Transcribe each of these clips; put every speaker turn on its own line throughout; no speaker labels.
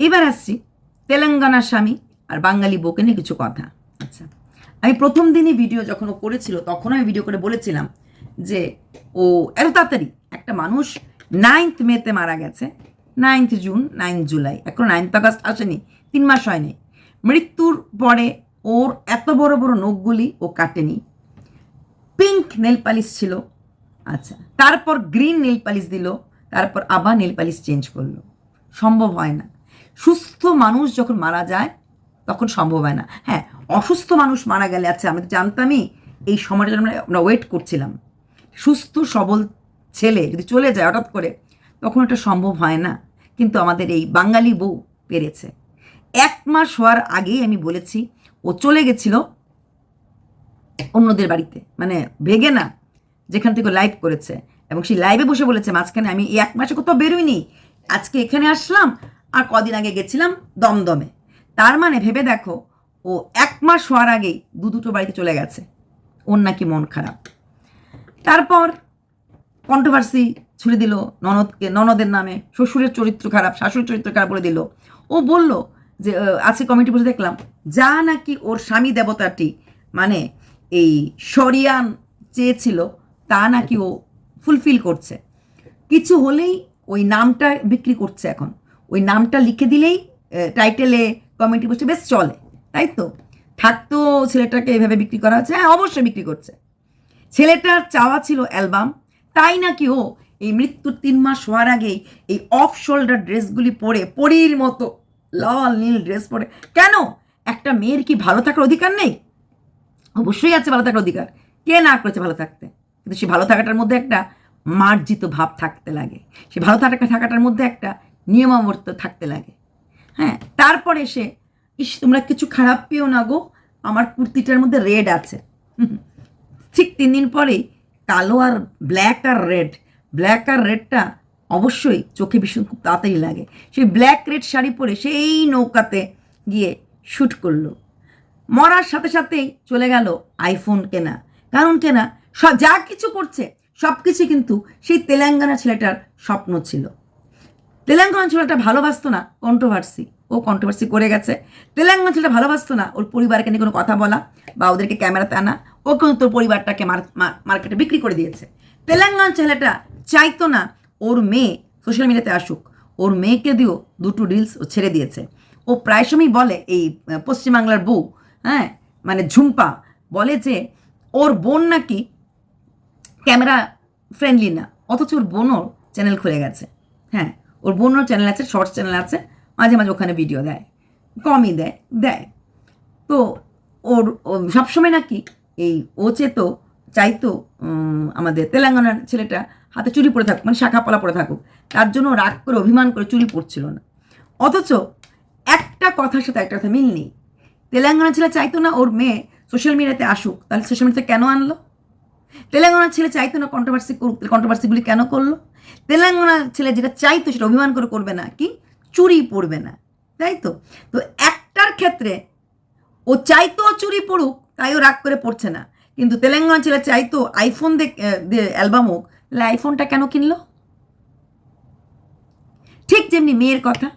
এবার আসছি তেলেঙ্গানার স্বামী আর বাঙালি বউকে নিয়ে কিছু কথা। আচ্ছা আমি প্রথম দিনই ভিডিও যখন ও করেছিল, তখন আমি ভিডিও করে বলেছিলাম যে ও এত তাড়াতাড়ি একটা মানুষ নাইন্থ মেতে মারা গেছে নাইন্থ জুন নাইন্থ জুলাই এখন নাইন্থ আগস্ট আসেনি, তিন মাস হয়নি। মৃত্যুর পরে ওর এত বড় বড় নখগুলি ও কাটেনি। পিঙ্ক নেল পালিশ ছিল আচ্ছা তারপর গ্রিন নেল পালিশ দিল, তারপর আবার নেল পালিশ চেঞ্জ করল। সম্ভব হয় না। সুস্থ মানুষ যখন মারা যায়, তখন সম্ভব হয় না। হ্যাঁ অসুস্থ মানুষ মারা গেলে আচ্ছা আমরা জানতামই এই সময়টা আমরা আমরা ওয়েট করছিলাম। সুস্থ, সবল ছেলে যদি চলে যায় হঠাৎ করে, তখন এটা সম্ভব হয় না। কিন্তু আমাদের এই বাঙালি বউ পেরেছে। এক মাস হওয়ার আগেই আমি বলেছি, ও চলে গেছিল অন্যদের বাড়িতে। মানে ভেগে না, যেখান থেকে লাইভ করেছে। এবং সেই লাইভে বসে বলেছে, মাঝখানে আমি এক মাসে কোথাও বেরোইনি। আজকে এখানে আসলাম আর কদিন আগে গেছিলাম দমদমে। তার মানে ভেবে দেখো, ও এক মাস হওয়ার আগেই দু দুটো বাড়িতে চলে গেছে। ওর নাকি মন খারাপ। তারপর কন্ট্রোভার্সি ছুড়ে দিল ননদকে, ননদের নামে, শ্বশুরের চরিত্র খারাপ, শাশুড়ির চরিত্র খারাপ বলে দিল। ও বলল যে আজকে কমিটি বসে দেখলাম, যা নাকি ওর স্বামী দেবতাটি মানে এই শরিয়ান চেয়েছিল, তা নাকি ও ফুলফিল করছে। কিছু হলেই ওই নামটা বিক্রি করছে এখন। ওই নামটা লিখে দিলেই টাইটেলে কমিটি বসে বেশ চলে, তাই তো? থাকতো ছেলেটাকে এভাবে বিক্রি করা হচ্ছে। হ্যাঁ অবশ্যই বিক্রি করছে। ছেলেটার চাওয়া ছিল অ্যালবাম তাই নাকি ও এই মৃত্যুর তিন মাস হওয়ার আগেই এই অফ শোল্ডার ড্রেসগুলি পরে, পরীর মতো লাল নীল ড্রেস পরে, কেন? একটা মেয়ের কি ভালো থাকার অধিকার নেই? অবশ্যই আছে ভালো থাকার অধিকার। কে না করেছে ভালো থাকতে? কিন্তু সে ভালো থাকাটার মধ্যে একটা মার্জিত ভাব থাকতে লাগে। সে ভালো থাকা থাকাটার মধ্যে একটা নিয়মাবর্ত থাকতে লাগে। হ্যাঁ তারপরে এসে, ইস, তোমরা কিছু খারাপ পেও না গো, আমার কুর্তিটার মধ্যে রেড আছে। ঠিক তিন দিন পরেই কালো আর ব্ল্যাক আর রেড ব্ল্যাক আর রেডটা অবশ্যই চোখে ভীষণ খুব তাড়াতাড়ি লাগে। সেই ব্ল্যাক রেড শাড়ি পরে সেই নৌকাতে গিয়ে শ্যুট করল। মরার সাথে সাথেই চলে গেল আইফোন কেনা। কারণ কেনা সব যা কিছু করছে সব কিছু কিন্তু সেই তেলেঙ্গানা ছেলেটার স্বপ্ন ছিল। তেলেঙ্গানা ছেলেটা ভালোবাসতো না কন্ট্রোভার্সি ও কন্ট্রোভার্সি করে গেছে। তেলেঙ্গানা ছেলেটা ভালোবাসতো না, ওর পরিবারকে নিয়ে কোনো কথা বলা বা ওদেরকে ক্যামেরাতে আনা। ও কিন্তু তোর পরিবারটাকে মার্কেটে বিক্রি করে দিয়েছে। তেলেঙ্গানা ছেলেটা চাইতো না ওর মেয়ে সোশ্যাল মিডিয়াতে আসুক। ওর মেয়েকে দিয়েও দুটো রিলস ও ছেড়ে দিয়েছে। ও প্রায় সময় বলে এই পশ্চিমবাংলার বউ হ্যাঁ মানে ঝুম্পা, বলে যে ওর বোন নাকি ক্যামেরা ফ্রেন্ডলি না, অথচ ওর বোনও চ্যানেল খুলে গেছে। হ্যাঁ ওর বোনও চ্যানেল আছে শর্টস চ্যানেল আছে, মাঝে মাঝে ওখানে ভিডিও দেয়, কমই দেয় দেয়। তো ওর সবসময় নাকি এই ও চেতো, চাইতো আমাদের তেলেঙ্গানার ছেলেটা হাতে চুরি পরে থাকুক মানে শাখা পলা পরে থাকুক, তার জন্য রাগ করে, অভিমান করে চুরি পড়ছিল না। অথচ একটা কথার সাথে একটা কথা মিল নেই। তেলেঙ্গানা ছেলে চাইতো না ওর মেয়ে সোশ্যাল মিডিয়াতে আসুক, তাহলে সোশ্যাল মিডিয়াতে কেন আনলো? তেলেঙ্গানার ছেলে চাইতো না কন্ট্রোভার্সি কন্ট্রোভার্সিগুলি কেন করল? তেলেঙ্গানার ছেলে যেটা চাইতো সেটা অভিমান করে করবে না, কি? চুরি পড়বে না, তাই তো? তো একটার ক্ষেত্রে ও চাইতো চুরি পড়ুক, তাই ও রাগ করে পড়ছে না। কিন্তু তেলেঙ্গানা ছেলে চাইতো আইফোন দিয়ে অ্যালবাম হোক, তাহলে আইফোনটা কেন কিনলো? ঠিক যেমনি মেয়ের কথা,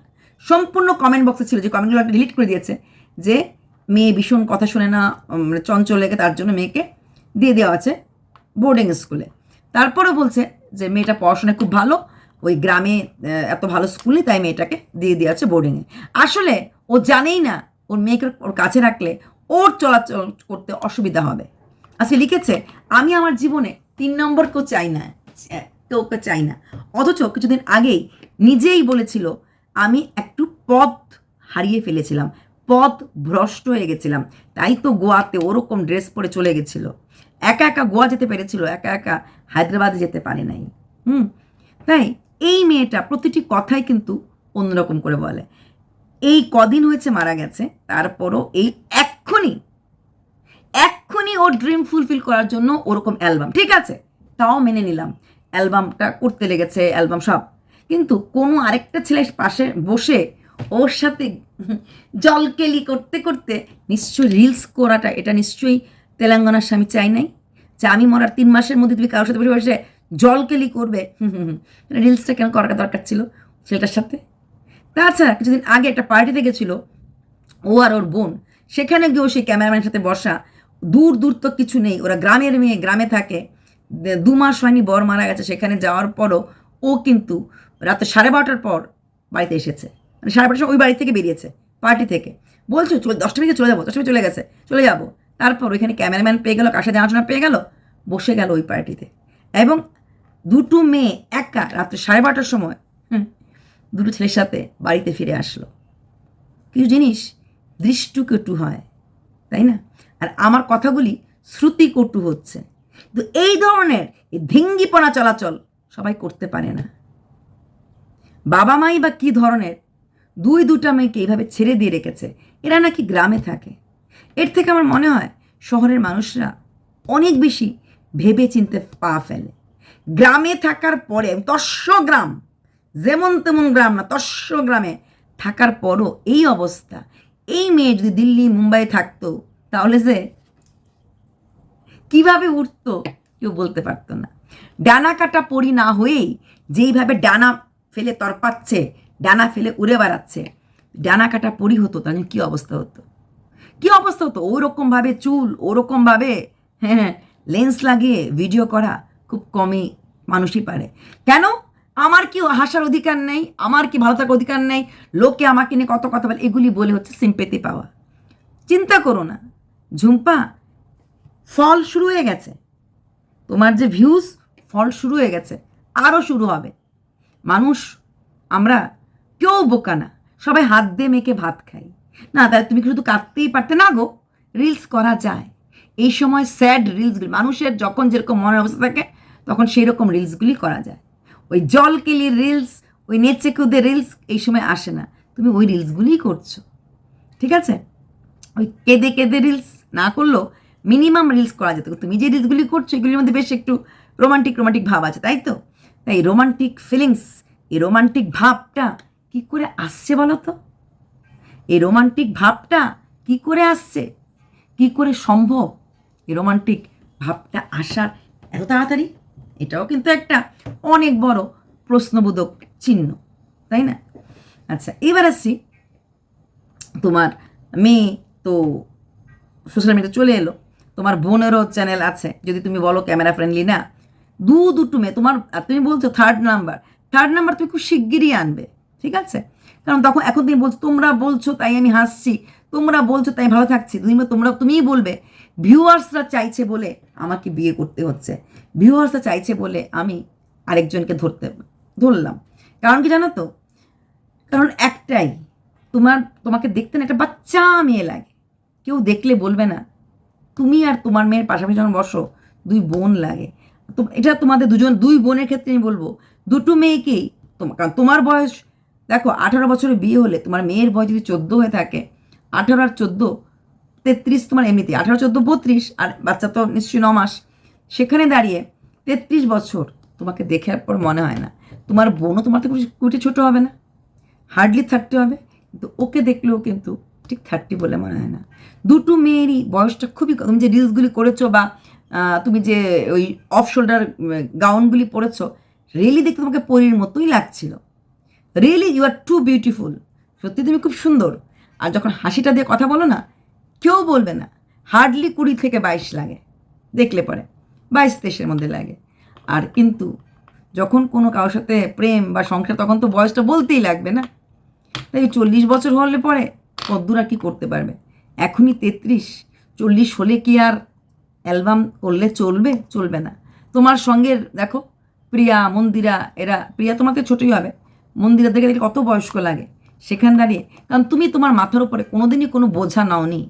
সম্পূর্ণ কমেন্ট বক্সে ছিল যে কমেন্টগুলো একটা ডিলিট করে দিয়েছে, যে মেয়ে ভীষণ কথা শুনে না মানে চঞ্চল লেগে তার জন্য মেয়েকে দিয়ে দেওয়া আছে। বোর্ডিং স্কুলে তারপরে বলছে যে মেয়েটা পড়াশোনায় খুব ভালো, ওই গ্রামে এত ভালো স্কুলে তাই মেয়েটাকে দিয়ে দেওয়া আছে বোর্ডিংয়ে আসলে ও জানেই না, ওর মেয়েকে ওর কাছে রাখলে ওর চলাচল করতে অসুবিধা হবে। আজকে লিখেছে, আমি আমার জীবনে তিন নম্বর কেউ চাই না কেউ ওকে চাই না। অথচ কিছুদিন আগেই নিজেই বলেছিল, আমি একটু পথ হারিয়ে ফেলেছিলাম, পথ ভ্রষ্ট হয়ে গেছিলাম। তাই তো গোয়াতে ওরকম ড্রেস পরে চলে গেছিল। একা একা গোয়া যেতে পেরেছিল, একা একা হায়দ্রাবাদে যেতে পারে নাই। হুম? তাই এই মেয়েটা প্রতিটি কথাই কিন্তু অন্যরকম করে বলে। এই কদিন হয়েছে মারা গেছে, তারপরও এই এক্ষুনি এক্ষুনি ওর ড্রিম ফুলফিল করার জন্য ওরকম অ্যালবাম ঠিক আছে? তাও মেনে নিলাম। অ্যালবামটা করতে লেগেছে অ্যালবাম সব। কিন্তু কোনো আরেকটা ছেলে পাশে বসে ওর সাথে জলকেলি করতে করতে নিশ্চয়ই রিলস করাটা, এটা নিশ্চয়ই তেলেঙ্গানার স্বামী চাই নাই, যে আমি মরার তিন মাসের মধ্যে তুমি কারোর সাথে বসে বসে জলকেলি করবে। হুম হুম রিলসটা কেন করাটা দরকার ছিল ছেলেটার সাথে? তাছাড়া কিছুদিন আগে একটা পার্টিতে গেছিল, ও আর ওর বোন, সেখানে গিয়েও সেই ক্যামেরাম্যানের সাথে বসা। দূর দূর তো কিছু নেই, ওরা গ্রামের মেয়ে, গ্রামে থাকে। দু মাস হয়নি বর মারা গেছে, সেখানে যাওয়ার পরও ও কিন্তু রাতে সাড়ে বারোটার পর বাড়িতে এসেছে। মানে সাড়ে বারোটার সময় ওই বাড়ি থেকে বেরিয়েছে, পার্টি থেকে। বলছো, চলে, দশটা মিনিটে চলে যাব, দশটা মিনিট চলে গেছে, চলে যাব। তারপর ওইখানে ক্যামেরাম্যান পেয়ে গেল কাশা জানাশোনা পেয়ে গেল? বসে গেল ওই পার্টিতে। এবং দুটো মেয়ে একা রাত্রে সাড়ে বারোটার সময় দুটো ছেলের সাথে বাড়িতে ফিরে আসলো। কিছু জিনিস দৃষ্টকটু হয়, তাই না? আর আমার কথাগুলি শ্রুতিকটু হচ্ছে। তো এই ধরনের ধিঙ্গিপনা চলাচল সবাই করতে পারে না। বাবা মাই বা কী ধরনের দুই দুটা মেয়েকে এইভাবে ছেড়ে দিয়ে রেখেছে, এরা নাকি গ্রামে থাকে। এর থেকে আমার মনে হয় শহরের মানুষরা অনেক বেশি ভেবে চিনতে পা ফেলে। গ্রামে থাকার পরে, তস্য গ্রাম, যেমন তেমন গ্রাম না, তস্য গ্রামে থাকার পরও এই অবস্থা। এই মেয়ে যদি দিল্লি, মুম্বাই থাকতো, তাহলে যে কীভাবে উঠতো কেউ বলতে পারতো না। ডানা কাটা পরি না হয়েই যেইভাবে ডানা ফেলে তরপাচ্ছে, ডানা ফেলে উড়ে বেড়াচ্ছে, ডানা কাটা পরি হতো, তাহলে কী অবস্থা হতো? কী অবস্থা হতো? ওরকমভাবে চুল ওরকমভাবে হ্যাঁ হ্যাঁ লেন্স লাগিয়ে ভিডিও করা খুব কমই মানুষই পারে। কেন? আমার কি হাসার অধিকার নেই? আমার কি ভালো থাকার অধিকার নেই? লোকে আমাকে নিয়ে কত কথা বলে, এগুলি বলে হচ্ছে সিম্পেতি পাওয়া। চিন্তা করো না। ঝুম্পা ফল শুরু হয়ে গেছে। তোমার যে ভিউজ ফল শুরু হয়ে গেছে। আরও শুরু হবে। মানুষ, আমরা কেউ বোকা না। সবাই হাত দিয়ে মেখে ভাত খাই। না তাহলে তুমি শুধু কাঁদতেই পারতে না গো? রিলস করা যায়। এই সময় স্যাড রিলসগুলি মানুষের যখন যেরকম মনের অবস্থা থাকে, তখন সেই রকম রিলসগুলি করা যায়। ওই জল কেলির রিলস ওই নেচে কুদে রিলস এই সময় আসে না। তুমি ওই রিলসগুলিই করছ। ঠিক আছে? ওই কেঁদে কেঁদে রিলস না করলেও মিনিমাম রিলস করা যেত। তুমি যে রিলসগুলি করছ, এগুলির মধ্যে বেশ একটু রোমান্টিক রোমান্টিক ভাব আছে, তাই তো? তাই রোমান্টিক ফিলিংস এই রোমান্টিক ভাবটা কি করে আসছে বলো তো? এই রোমান্টিক ভাবটা কি করে আসছে? কি করে সম্ভব এই রোমান্টিক ভাবটা আসার? এত তাড়াতাড়ি? এটাও কিন্তু একটা অনেক বড় প্রশ্নবোধক চিহ্ন, তাই না? আচ্ছা এবার আসছি তোমার মেয়ে তো সোশ্যাল মিডিয়া চলে এলো। তোমার বোনেরও চ্যানেল আছে। যদি তুমি বলো ক্যামেরা ফ্রেন্ডলি না, দু দুটো মেয়ে, তোমার তুমি বলছো থার্ড নাম্বার থার্ড নাম্বার তুমি খুব শিগগিরই আনবে, ঠিক আছে? কারণ তখন এখন তুমি বলছো, তোমরা বলছো তাই আমি হাসছি। তোমরা বলছো তাই ভালো থাকছি। তুমি তোমরা তুমিই বলবে। ভিউয়ার্সরা চাইছে বলে আমাকে বিয়ে করতে হচ্ছে। ভিউয়ার্সরা চাইছে বলে আমি আরেকজনকে ধরতে ধরলাম। কারণ কি জানো তো? কারণ একটাই, তোমার তোমাকে দেখতে না একটা বাচ্চা মেয়ে লাগে। কেউ দেখলে বলবে না, তুমি আর তোমার মেয়ের পাশাপাশি যখন বসো, দুই বোন লাগে। এটা তোমাদের দুজন দুই বোনের ক্ষেত্রে আমি বলব, দুটো মেয়েকেই তোমার কারণ তোমার বয়স দেখো, আঠারো বছরে বিয়ে হলে তোমার মেয়ের বয়স যদি চোদ্দ হয়ে থাকে, আঠারো আর চোদ্দ, তেত্রিশ তোমার এমনিতে, আঠারো, চোদ্দ, বত্রিশ, আর বাচ্চা তো নিশ্চয়ই ন মাস। সেখানে দাঁড়িয়ে তেত্রিশ বছর তোমাকে দেখার পর মনে হয় না। তোমার বোনও তোমার থেকে কুটি ছোটো হবে না। হার্ডলি থার্টি হবে, কিন্তু ওকে দেখলেও কিন্তু ঠিক থার্টি বলে মনে হয় না। দুটো মেয়েরই বয়সটা খুবই তুমি যে রিলসগুলি করেছ বা তুমি যে ওই অফ শোল্ডার গাউনগুলি পরেছো রিয়েলি দেখতে তোমাকে পরীর মতোই লাগছিল। Really you are too beautiful সত্যি তুমি খুব সুন্দর। আর যখন হাসিটা দিয়ে কথা বলো না, কেউ বলবে না। হার্ডলি কুড়ি থেকে বাইশ লাগে। দেখলে পরে। বাইশ, তেইশের মধ্যে লাগে। আর কিন্তু যখন কোনো কারোর সাথে প্রেম বা সংসার, তখন তো বয়সটা বলতেই লাগবে না। তাই চল্লিশ বছর হলে পরে কদ্দুর কি করতে পারবে? এখনই তেত্রিশ। চল্লিশ হলে কি আর অ্যালবাম করলে চলবে? চলবে না। তোমার সঙ্গে দেখো, প্রিয়া, মন্দিরা, এরা, প্রিয়া তোমাকে ছোটই হবে। মন্দিরা দেখে দেখলে কত বয়স্ক লাগে সেখানে দাঁড়িয়ে কারণ তুমি তোমার মাথার উপরে কোনোদিনই কোনো বোঝা নাওনি,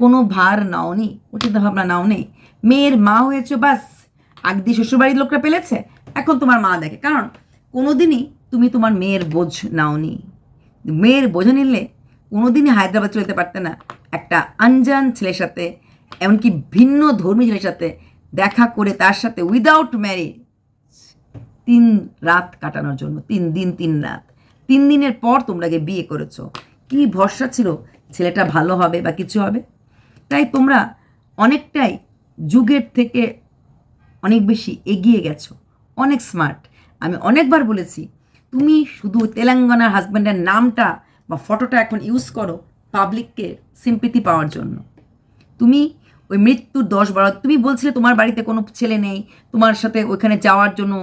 কোনো ভার নাওনি চিন্তা ভাবনা নাওনি। মেয়ের মা হয়েছে বাস আগ দিয়ে শ্বশুরবাড়ির লোকরা পেলেছে, এখন তোমার মা দেখে। কারণ কোনোদিনই তুমি তোমার মেয়ের বোঝ নাওনি। মেয়ের বোঝা নিলে কোনোদিনই হায়দ্রাবাদ চলে যেতে পারতে না। একটা আনজান ছেলের সাথে, এমনকি ভিন্ন ধর্মী ছেলের সাথে দেখা করে তার সাথে উইদাউট ম্যারিজ তিন রাত কাটানোর জন্য, তিন দিন, তিন রাত। তিন দিনের পর তোমরা গিয়ে বিয়ে করেছ। কি ভরসা ছিল? ছেলেটা ভালো হবে বা কিছু হবে? তাই তোমরা অনেকটাই যুগের থেকে অনেক বেশি এগিয়ে গেছো। অনেক স্মার্ট আমি অনেকবার বলেছি, তুমি শুধু তেলেঙ্গানার হাজব্যান্ডের নামটা বা ফটোটা এখন ইউজ করো পাবলিককে সিম্পিতি পাওয়ার জন্য। তুমি ওই মৃত্যুর দশ বারো, তুমি বলছিলে তোমার বাড়িতে কোনো ছেলে নেই, তোমার সাথে ওইখানে যাওয়ার জন্য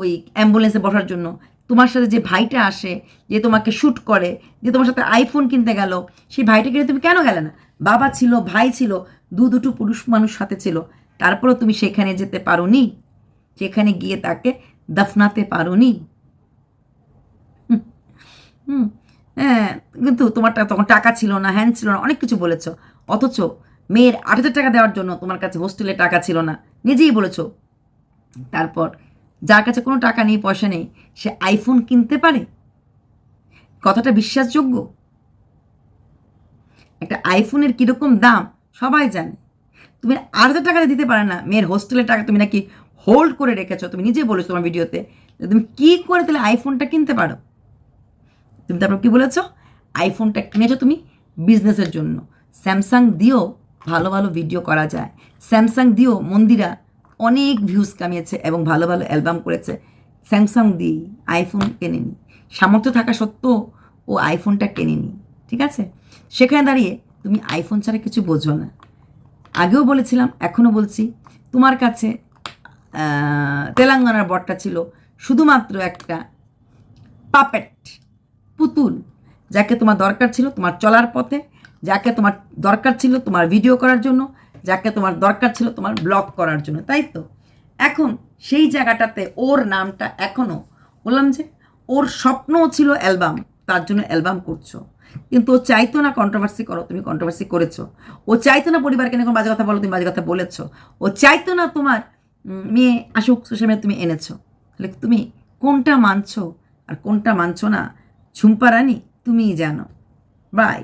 ওই অ্যাম্বুলেন্সে বসার জন্য। তোমার সাথে যে ভাইটা আসে যে তোমাকে শ্যুট করে যে তোমার সাথে আইফোন কিনতে গেল সেই ভাইটা কিনে তুমি কেন গেলে না? বাবা ছিল ভাই ছিল দু দুটো পুরুষ মানুষ সাথে ছিল। তারপরেও তুমি সেখানে যেতে পারো নি সেখানে গিয়ে তাকে দফনাতে পারোনি? হুম, হুম হ্যাঁ কিন্তু তোমারটা তখন টাকা ছিল না হ্যান ছিল না অনেক কিছু বলেছ। অথচ মেয়ের আট হাজার টাকা দেওয়ার জন্য তোমার কাছে হোস্টেলে টাকা ছিল না। নিজেই বলেছ। তারপর যার কাছে কোনো টাকা নেই, পয়সা নেই, সে আইফোন কিনতে পারে? কথাটা বিশ্বাসযোগ্য? একটা আইফোনের কীরকম দাম সবাই জানে। তুমি আট হাজার টাকা দিতে পারে না। মেয়ের হোস্টেলের টাকা তুমি নাকি হোল্ড করে রেখেছো। তুমি নিজে বলেছ তোমার ভিডিওতে তুমি কী করে তাহলে আইফোনটা কিনতে পারো? তুমি তারপর কী বলেছ? আইফোনটা কিনেছো তুমি বিজনেসের জন্য। স্যামসাং দিয়েও ভালো ভালো ভিডিও করা যায়। স্যামসাং দিয়েও মন্দিরা অনেক ভিউজ কামিয়েছে এবং ভালো ভালো অ্যালবাম করেছে। স্যামসাং দিয়েই আইফোন কেনেনি। সামর্থ্য থাকা সত্ত্বেও ও আইফোনটা কেনেনি, ঠিক আছে? সেখানে দাঁড়িয়ে তুমি আইফোন ছাড়া কিছু বোঝো না। আগেও বলেছিলাম, এখনও বলছি, তোমার কাছে তেলেঙ্গানার বটটা ছিল শুধুমাত্র একটা পাপেট পুতুল, যাকে তোমার দরকার ছিল তোমার চলার পথে, যাকে তোমার দরকার ছিল তোমার ভিডিও করার জন্য যাকে তোমার দরকার ছিল তোমার ব্লগ করার জন্য, তাই তো? এখন সেই জায়গাটাতে ওর নামটা এখনও বললাম যে ওর স্বপ্নও ছিল অ্যালবাম, তার জন্য অ্যালবাম করছ। কিন্তু ও চাইতো না কন্ট্রোভার্সি করো, তুমি কন্ট্রোভার্সি করেছ। ও চাইতো না পরিবারকে নিয়ে বাজে কথা বলো, তুমি বাজে কথা বলেছ। ও চাইতো না তোমার মেয়ে আসুক সোশ্যাল তুমি এনেছো। তাহলে তুমি কোনটা মানছো আর কোনটা মানছো না? ঝুম্পা রানী, তুমিই জানো। বাই